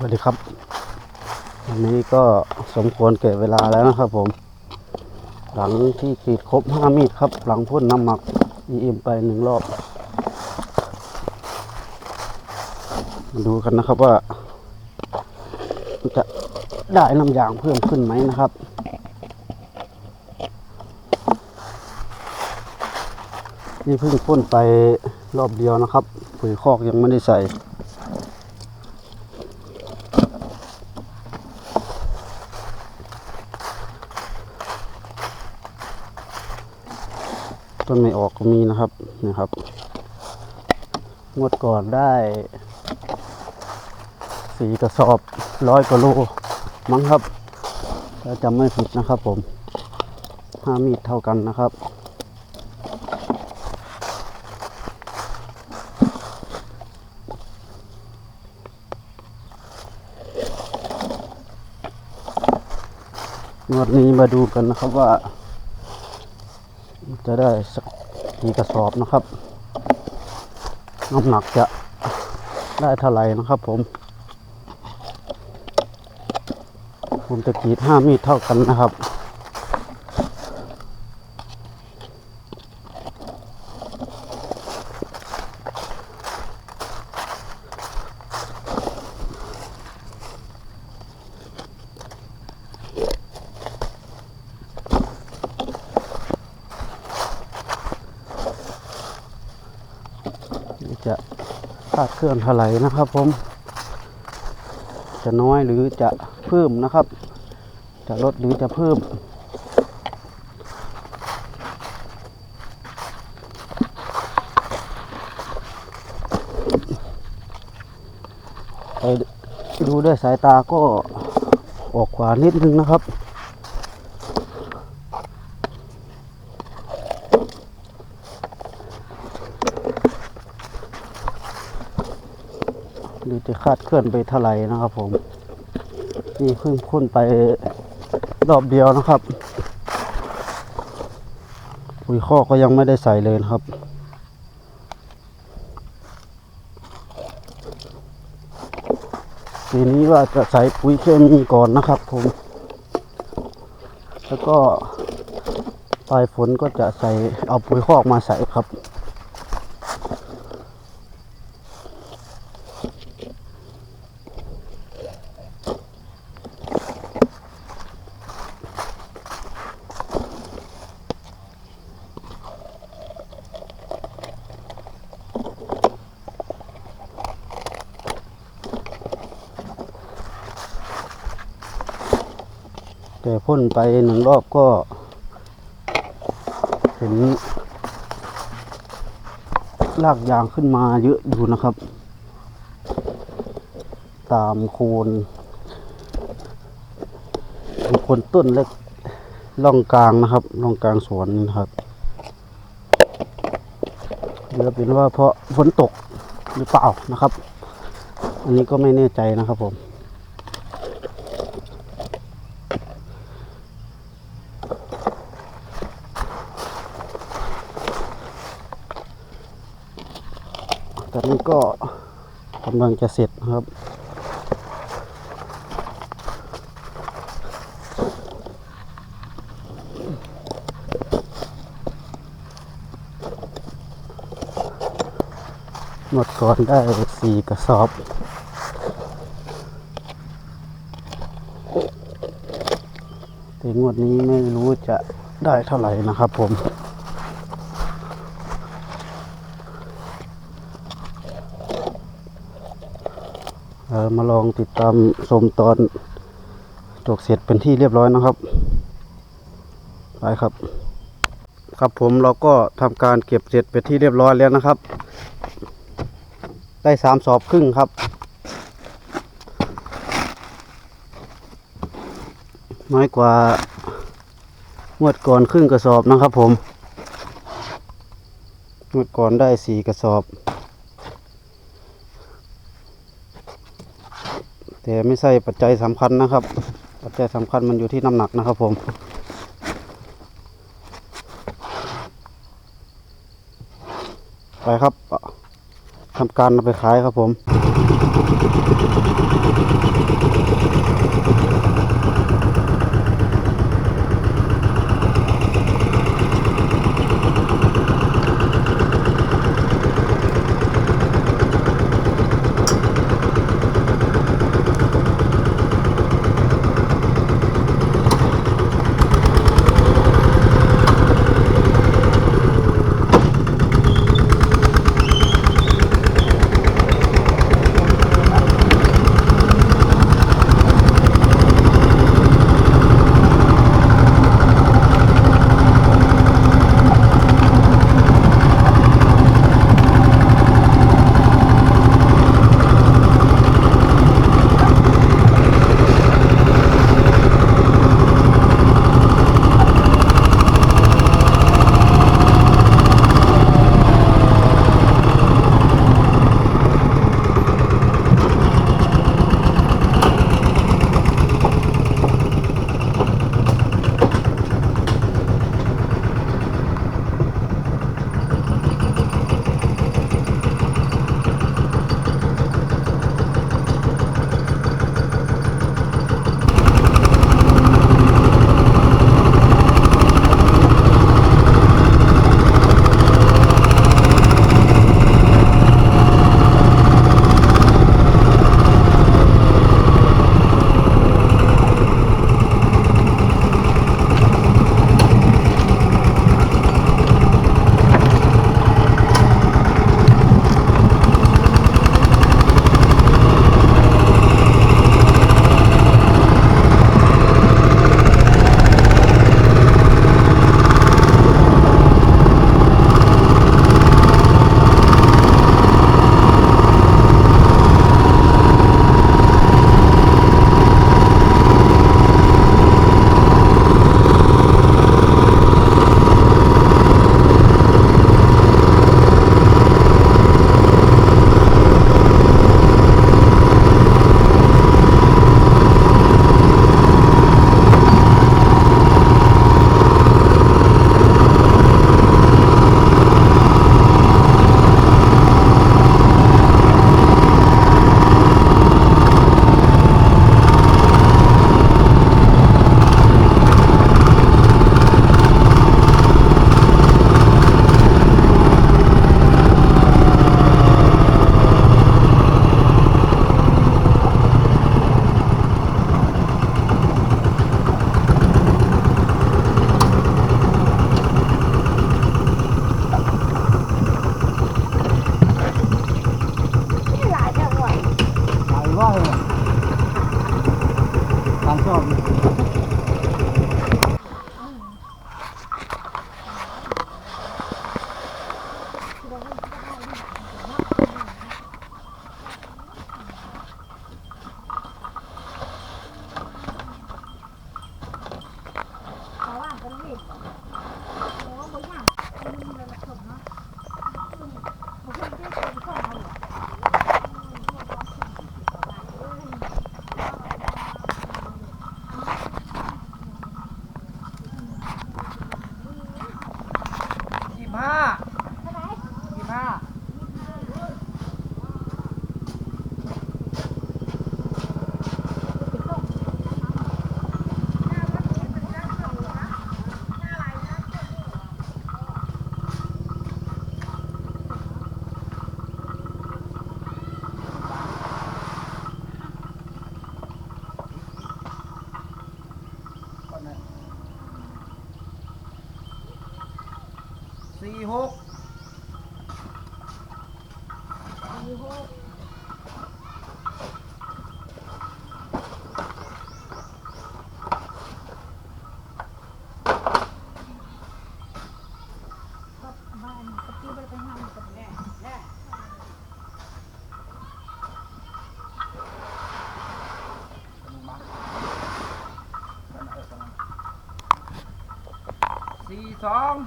สวัสดีครับ วันนี้ก็สมควรเก็บเวลาแล้วนะครับผม หลังที่กรีดครบห้ามีดครับ หลังพ่นน้ำหมัก EM ไปหนึ่งรอบ มาดูกันนะครับว่า จะได้น้ำยางเพิ่มขึ้นไหมนะครับนี่เพิ่งพ่นไปรอบเดียวนะครับ ปุ๋ยคอกยังไม่ได้ใส่ ต้นไม่ออกก็มีนะครับนะครับงวดก่อนได้สี่กระสอบร้อยกว่าโลมั้งครับถ้าจำไม่ผิดนะครับผมห้ามีดเท่ากันนะครับงวดนี้มาดูกันนะครับว่า จะได้สักกี่กระสอบนะครับ น้ำหนักจะได้เท่าไหร่นะครับผม ผมจะกรีดห้ามีดเท่ากันนะครับ จะคาดเคลื่อนเท่าไหร่นะครับผม จะน้อยหรือจะเพิ่มนะครับ จะลดหรือจะเพิ่ม ไปดูด้วยสายตาก็ออกขวานิดนึงนะครับ จะคาดเคลื่อนไปเท่าไหร่นะครับ ผมนี่เพิ่งพ่นไปรอบเดียวนะครับปุ๋ยข้อกก็ยังไม่ได้ใส่เลยนะครับทีนี้ว่าจะใส่ปุ๋ยเคมีก่อนนะครับ ผม แล้วก็ปลายฝนก็จะใส่เอาปุ๋ยคอกมาใส่ครับ พ่นไปหนึ่งรอบก็ เห็นรากยางขึ้นมาเยอะอยู่นะครับ ตามโคนโคนต้นเล็กร่องกลางนะครับร่องกลางสวนนะครับเดี๋ยวเป็นว่าเพราะฝนตกหรือเปล่านะครับ อันนี้ก็ไม่แน่ใจนะครับผม อนนี้ก็กำลังจะเสร็จนะครับ หมดก่อนได้สี่กระสอบแต่งวดนี้ไม่รู้จะได้เท่าไหร่นะครับผม เออ มาลองติดตามชมตอนจกเสร็จเป็นที่เรียบร้อยนะครับ ไปครับ ครับผมเราก็ทำการเก็บเสร็จเป็นที่เรียบร้อยแล้วนะครับ ได้สามสอบครึ่งครับ น้อยกว่างวดก่อนครึ่งกระสอบนะครับผมงวดก่อนได้สี่กระสอบ แต่ไม่ใช่ปัจจัยสำคัญนะครับ ปัจจัยสำคัญมันอยู่ที่น้ำหนักนะครับผมไปครับทำการเอาไปขายครับผม ยี่ห้ายี่ห้า สี่หก ก็บ้านก็ตีบ่ได้ไปห้ามกันแน่แน่ สองน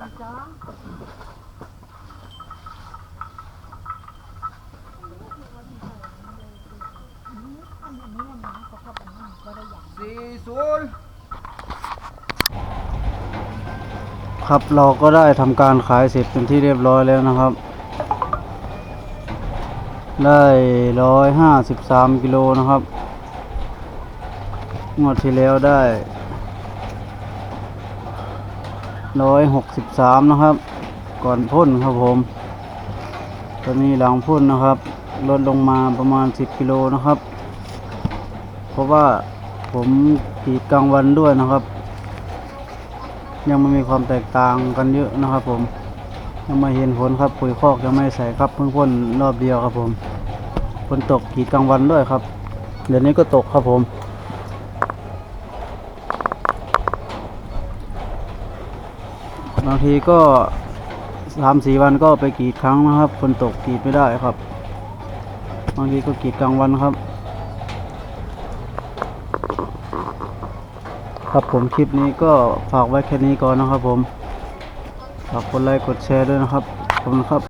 นี้อันนี้นะก็เข้าไปนั่งบ่ได้องสี่ศูนย์ครับเราก็ได้ทำการขายเสร็จเป็นที่เรียบร้อยแล้วนะครับ ได้ร้อยห้าสิบสามกิโลนะครับ งวดที่แล้วได้ร้อยหกสิบสามนะครับ ก่อนพ่นครับผม ตอนนี้หลังพ่นนะครับ ลดลงมาประมาณสิบกิโลนะครับ เพราะว่าผมกรีดกลางวันด้วยนะครับ ยังไม่มีความแตกต่างกันเยอะนะครับผม ยังไม่เห็นผลครับปุ๋ยคอกยังไม่ใส่ครับเพิ่งพ่นรอบเดียวครับผมฝนตกกรีดกลางวันด้วยครับ เดี๋ยวนี้ก็ตกครับผม บางทีก็สามสี่วันก็ไปกรีดครั้งนะครับฝนตกกรีดไม่ได้ครับ บางทีก็กรีดกลางวันครับ ครับผมคลิปนี้ก็ฝากไว้แค่นี้ก่อนนะครับผมฝากกดไลค์กดแชร์ด้วยนะครับขอบคุณครับ